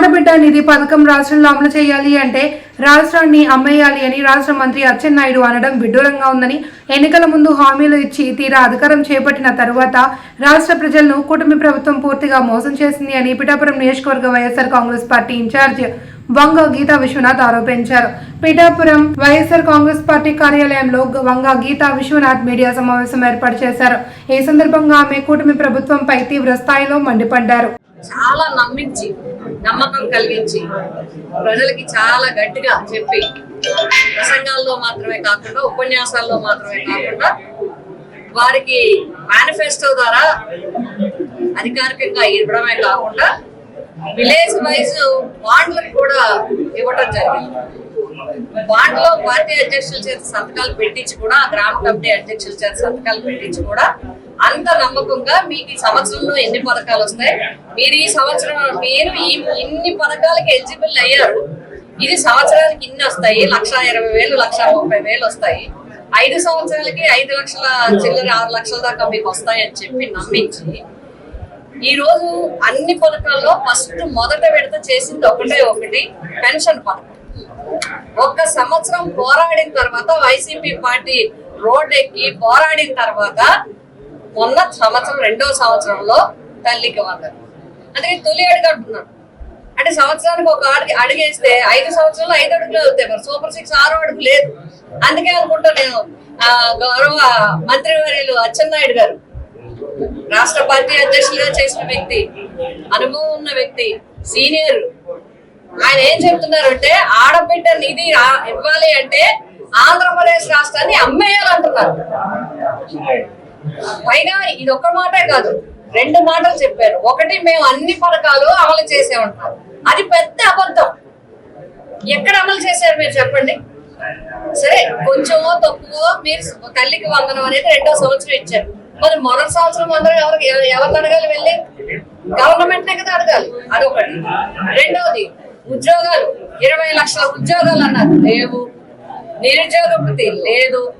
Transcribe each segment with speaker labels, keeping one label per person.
Speaker 1: ఆడబిడ్డ నిధి పథకం రాష్ట్రంలో అమలు చేయాలి అంటే రాష్ట్రాన్ని అమ్మేయాలి అని రాష్ట్ర మంత్రి అచ్చెన్నాయుడు అనడం విడ్డూరంగా ఉందని ఎన్నికల ముందు హామీలు ఇచ్చి తీరా అధికారం చేపట్టిన తరువాత రాష్ట్ర ప్రజలను కూటమి ప్రభుత్వం పూర్తిగా మోసం చేసింది అని పిఠాపురం నియోజకవర్గ వైఎస్ఆర్ కాంగ్రెస్ పార్టీ ఇన్ఛార్జ్ వంగ గీతా విశ్వనాథ్ ఆరోపించారు. పిఠాపురం వైఎస్ఆర్ కాంగ్రెస్ పార్టీ కార్యాలయంలో వంగ గీతా విశ్వనాథ్ మీడియా సమావేశం ఏర్పాటు చేశారు. ఈ సందర్భంగా ఆమె కూటమి ప్రభుత్వంపై తీవ్ర స్థాయిలో మండిపడ్డారు.
Speaker 2: చాలా నమ్మించి నమ్మకం కలిగించి ప్రజలకి చాలా గట్టిగా చెప్పి ప్రసంగాల్లో మాత్రమే కాకుండా ఉపన్యాసాల్లో మాత్రమే కాకుండా వారికి మేనిఫెస్టో ద్వారా అధికారికంగా ఇవ్వడమే కాకుండా విలేజ్ వైజ్ బాండ్లకు కూడా ఇవ్వడం జరిగింది. బాండ్లో పార్టీ అధ్యక్షుల చేత సంతకాలు పెట్టించి కూడా గ్రామ కమిటీ అధ్యక్షుల చేత సంతకాలు పెట్టించి కూడా అంత నమ్మకంగా మీకు ఈ సంవత్సరంలో ఎన్ని పథకాలు వస్తాయి? మీరు ఈ సంవత్సరం మీరు ఈ ఇన్ని పథకాలకి ఎలిజిబుల్ అయ్యారు. ఇది సంవత్సరానికి ఇన్ని వస్తాయి? లక్ష ఇరవై వేలు లక్ష ముప్పై వేలు వస్తాయి. ఐదు సంవత్సరాలకి ఐదు లక్షల చిల్లర ఆరు లక్షల దాకా మీకు వస్తాయి అని చెప్పి నమ్మించి ఈ రోజు అన్ని పథకాల్లో ఫస్ట్ మొదట విడత చేసింది ఒకటే ఒకటి పెన్షన్ పథకం. ఒక్క సంవత్సరం పోరాడిన తర్వాత వైసీపీ పార్టీ రోడ్ ఎక్కి పోరాడిన తర్వాత మొన్న సంవత్సరం రెండో సంవత్సరంలో తల్లికి వందరు అందుకే తొలి అడుగు అంటున్నాను అంటే సంవత్సరానికి ఒక అడుగు అడిగేస్తే ఐదు సంవత్సరాలు ఐదు అడుగులు అవుతాయి మరి. సూపర్ సిక్స్ ఆరో అడుగు లేదు. అందుకే అనుకుంటా నేను ఆ, గౌరవ మంత్రివర్యులు అచ్చెన్నాయుడు గారు. రాష్ట్ర పార్టీ అధ్యక్షులుగా చేసిన వ్యక్తి అనుభవం ఉన్న వ్యక్తి సీనియర్. ఆయన ఏం చెప్తున్నారు అంటే ఆడబిడ్డ నిధి ఇవ్వాలి అంటే ఆంధ్రప్రదేశ్ రాష్ట్రాన్ని అమ్మేయాలంటున్నారు. పైగా ఇది ఒక్క మాటే కాదు రెండు మాటలు చెప్పారు. ఒకటి మేము అన్ని పథకాలు అమలు చేసే ఉంటాం. అది పెద్ద అబద్ధం. ఎక్కడ అమలు చేశారు మీరు చెప్పండి? సరే కొంచెమో తక్కువ మీరు తల్లికి వందనం అనేది రెండో సంవత్సరం ఇచ్చారు. మరి మొదటి సంవత్సరం అందరూ ఎవరికి ఎవరిని అడగాలి వెళ్ళి? గవర్నమెంట్ నే కదా అడగాలి. అదొకటి. రెండవది ఉద్యోగాలు. ఇరవై లక్షల ఉద్యోగాలు అన్నారు. లేవు. నిరుద్యోగ లేదు.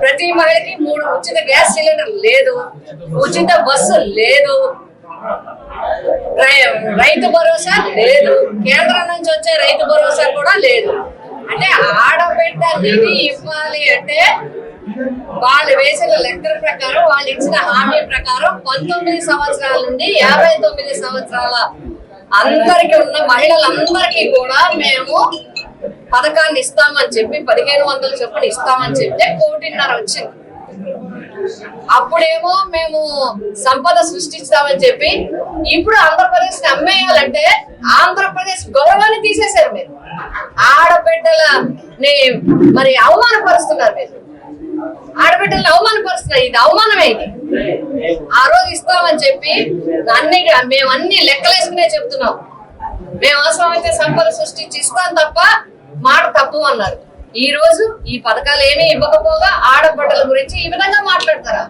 Speaker 2: ప్రతి మహిళకి మూడు ఉచిత గ్యాస్ సిలిండర్ లేదు ఉచిత బస్సు లేదు రై- రైతు భరోసా లేదు కేంద్రం నుంచి వచ్చే రైతు భరోసా కూడా లేదు. అంటే ఆడబిడ్డ నిధి ఇవ్వాలి అంటే వాళ్ళు వేసిన లెక్కల ప్రకారం వాళ్ళు ఇచ్చిన హామీ ప్రకారం పంతొమ్మిది సంవత్సరాల నుండి యాభై తొమ్మిది సంవత్సరాల అందరికి ఉన్న మహిళలందరికీ కూడా మేము పథకాన్ని ఇస్తామని చెప్పి పదిహేను వందల చొప్పున ఇస్తామని చెప్తే కోటిన్నర వచ్చింది. అప్పుడేమో మేము సంపద సృష్టిస్తామని చెప్పి ఇప్పుడు ఆంధ్రప్రదేశ్ని అమ్మేయాలంటే ఆంధ్రప్రదేశ్ గౌరవాన్ని తీసేశారు మీరు. ఆడబిడ్డలని మరి అవమానపరుస్తున్నారు మీరు. ఆడబిడ్డలను అవమానపరుస్తున్నారు. ఇది అవమానమే ఇది. ఆ రోజు ఇస్తామని చెప్పి అన్ని మేము అన్ని లెక్కలేసుకునే చెప్తున్నాం. మేము అవసరమైతే సంపద సృష్టించి ఇస్తాం తప్ప మాట తప్పు అన్నారు. ఈ రోజు ఈ పథకాలు ఏమీ ఇవ్వకపోగా ఆడబిడ్డల గురించి ఈ విధంగా మాట్లాడతారా?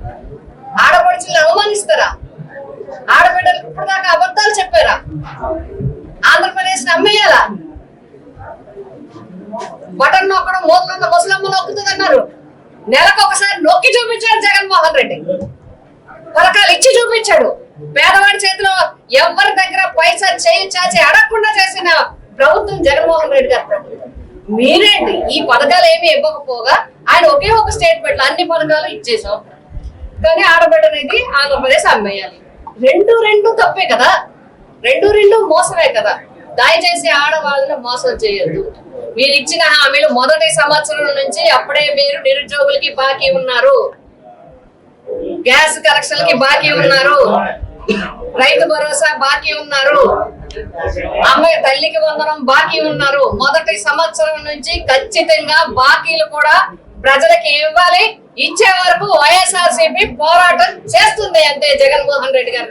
Speaker 2: ఆడపడుచులను అవమానిస్తారా? ఆడబిడ్డలకు ఇప్పుడు దాకా అబద్ధాలు చెప్పారా? ఆంధ్రప్రదేశ్ నమ్మేయాలా బటన్ నొక్కడం మూతలున్న ముసలమ్మ నొక్కుతుంది అన్నారు నెలకు ఒకసారి నొక్కి చూపించాడు జగన్మోహన్ రెడ్డి. పథకాలు ఇచ్చి చూపించాడు. పేదవాడి చేతిలో ఎవరి దగ్గర పైసా చేయి చాచి అడగకుండా చేసిన ప్రభుత్వం జగన్మోహన్ రెడ్డి గారు ప్రభుత్వం. మీరేంటి? ఈ పథకాలు ఏమి ఇవ్వకపోగా ఆయన ఒకే ఒక స్టేట్మెంట్ అన్ని పథకాలు ఇచ్చేసాం కానీ ఆడబిడ్డ అనేది ఆంధ్రప్రదేశ్ అమ్మేయాలి. రెండు రెండు తప్పే కదా. రెండు రెండు మోసమే కదా. దయచేసి ఆడవాళ్ళని మోసం చేయొద్దు. మీరు ఇచ్చిన హామీలు మొదటి సంవత్సరం నుంచి అప్పుడే మీరు నిరుద్యోగులకి బాకీ ఉన్నారు. గ్యాస్ కనెక్షన్లకి బాకీ ఉన్నారు. రైతు భరోసా బాకీ ఉన్నారు. అమ్మాయి తల్లికి వందనం బాకీ ఉన్నారు. మొదటి సంవత్సరం నుంచి ఖచ్చితంగా బాకీలు కూడా ప్రజలకి ఇవ్వాలి. ఇచ్చే వరకు వైఎస్ఆర్సీపీ పోరాటం చేస్తుంది అంటే జగన్మోహన్ రెడ్డి గారు